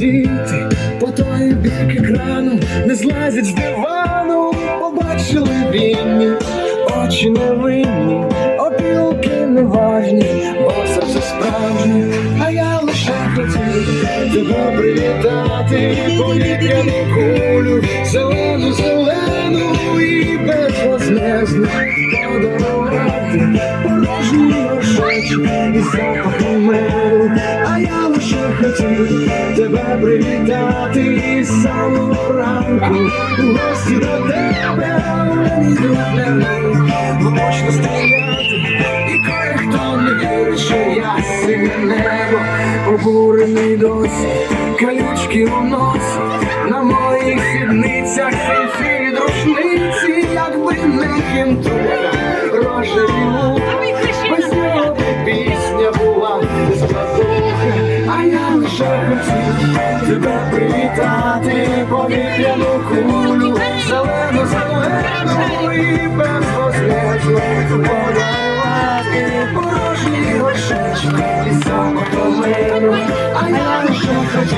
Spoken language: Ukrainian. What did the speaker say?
діти по той бік екрану не злазять з дивану, побачили вінні, очі невинні, опілки неважні, бо серце справжнє, а я лише хотів тебе привітати, повітряну кулю, зелену, зелену і безвознесну подарувати порожні очі і запахи меду, а я лише хотів тебе привітати із самого ранку. У гості до тебе Можна стріляти, і кое-хто не вірить, що я синє небо. Обурений досі, калючки у носі. На моїх сідницях сельфі рушниці, якби не кінтура, рожеві лука, без нього пісня була. Я тебе привітати, повітряну кулю, зелену, зелену і без безвознесну подавати порожні горшечки і самотолину, а я лише хотів